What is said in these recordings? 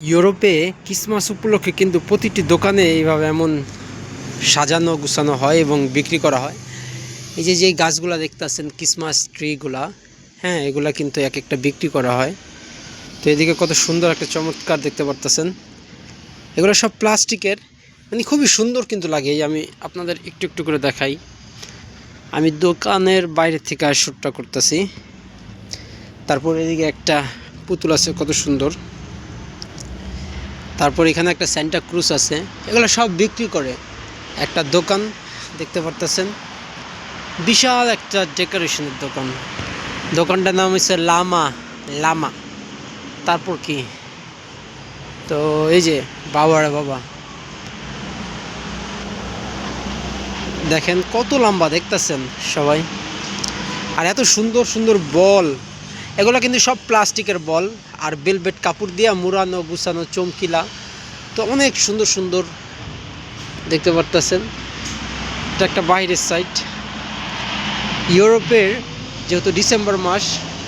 ইউরোপে ক্রিসমাস উপলক্ষে কিন্তু প্রতিটি দোকানে এইভাবে এমন সাজানো, গুছানো হয় এবং বিক্রি করা হয়। এই যে যেই গাছগুলা দেখতেছেন ক্রিসমাস ট্রিগুলা হ্যাঁ এগুলা কিন্তু এক একটা বিক্রি করা হয়। তো এদিকে কত সুন্দর একটা চমৎকার দেখতে পারতেছেন। এগুলো সব প্লাস্টিকের মানে খুবই সুন্দর কিন্তু লাগে। এই আমি আপনাদের একটু একটু করে দেখাই। আমি দোকানের বাইরে থেকে শ্যুটটা করতেছি। তারপর এদিকে একটা পুতুল আছে, কত সুন্দর। তারপর এখানে একটা স্যান্টা ক্রুজ আছে। এগুলো সব বিক্রি করে। একটা দোকান, দেখতে পারতেছেন। বিশাল একটা ডেকোরেশনের দোকান। দোকানটার নাম হচ্ছে লামা লামা। তারপর কি? তো এই যে বাবারে বাবা। দেখেন কত লম্বা, দেখতেছেন সবাই? আর এত সুন্দর সুন্দর বল। এগুলো কিন্তু সব প্লাস্টিকের বল আর বেলবেট কাপড় দিয়া মুড়ানো, গুছানো, চমকিলা। তো অনেক সুন্দর সুন্দর দেখতে পারতেছেন। এটা একটা বাইরের সাইড ইউরোপের যেহেতু ডিসেম্বর মাস,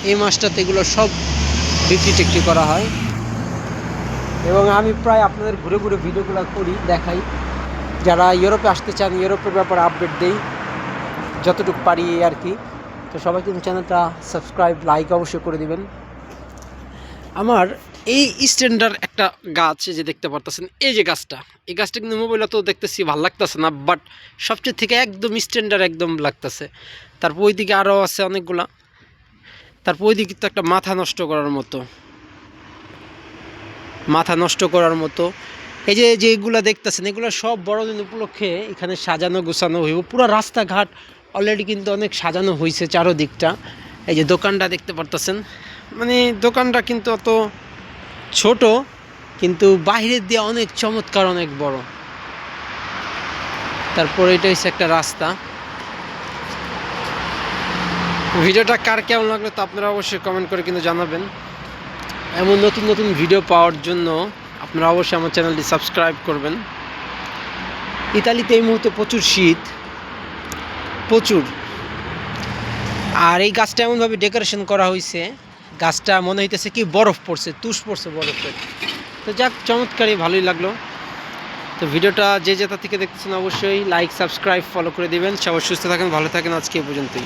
এই মাসটাতে এগুলো সব বিক্রি টিক্রি করা হয়। এবং আমি প্রায় আপনাদের ঘুরে ঘুরে ভিডিওগুলো করি, দেখাই। যারা ইউরোপে আসতে চান, ইউরোপের ব্যাপারে আপডেট দেই, যতটুকু পারি আর কি। তো সবাই কিন্তু চ্যানেলটা সাবস্ক্রাইব লাইক অবশ্যই করে দিবেন। আমার এই স্ট্যান্ডার একটা গাছ যে দেখতে পারতেছেন, এই যে গাছটা। এই গাছটা কিন্তু মোবাইলে তো দেখতেছি, ভালো লাগতেছে না বাট সবচেয়ে থেকে একদম স্ট্যান্ডার একদম লাগতেছে। তারপর ওইদিকে আরও আছে অনেকগুলা। তারপর ওইদিকে তো একটা মাথা নষ্ট করার মতো। মাথা নষ্ট করার মতো। এই যে যেগুলো দেখতেছেন, এগুলো সব বড়দিন উপলক্ষে এখানে সাজানো, গোছানো হইব। পুরো রাস্তাঘাট অলরেডি কিন্তু অনেক সাজানো হয়েছে চারোদিকটা। এই যে দোকানটা দেখতে পারতেছেন। মানে দোকানটা কিন্তু অত ছোট, কিন্তু বাইরের দিয়ে অনেক চমৎকার, অনেক বড়। তারপর এটা হচ্ছে একটা রাস্তা। ভিডিওটা কার কেমন লাগল তা আপনারা অবশ্যই কমেন্ট করে কিন্তু জানাবেন। এমন নতুন নতুন ভিডিও পাওয়ার জন্য আপনারা অবশ্যই আমার চ্যানেলটি সাবস্ক্রাইব করবেন। ইতালিতে এই মুহূর্তে প্রচুর শীত। প্রচুর। আর এই গাছটা এমনভাবে ডেকোরেশন করা হয়েছে গাছটা মনে হইতেছে কি বরফ পড়ছে, তুষ পড়ছে বরফের তো যাক চমৎকারই ভালোই লাগল। তো ভিডিওটা যে যেটা থেকে দেখতেছেন অবশ্যই লাইক সাবস্ক্রাইব ফলো করে দেবেন। সবাই সুস্থ থাকেন, ভালো থাকেন আজকে এই পর্যন্তই।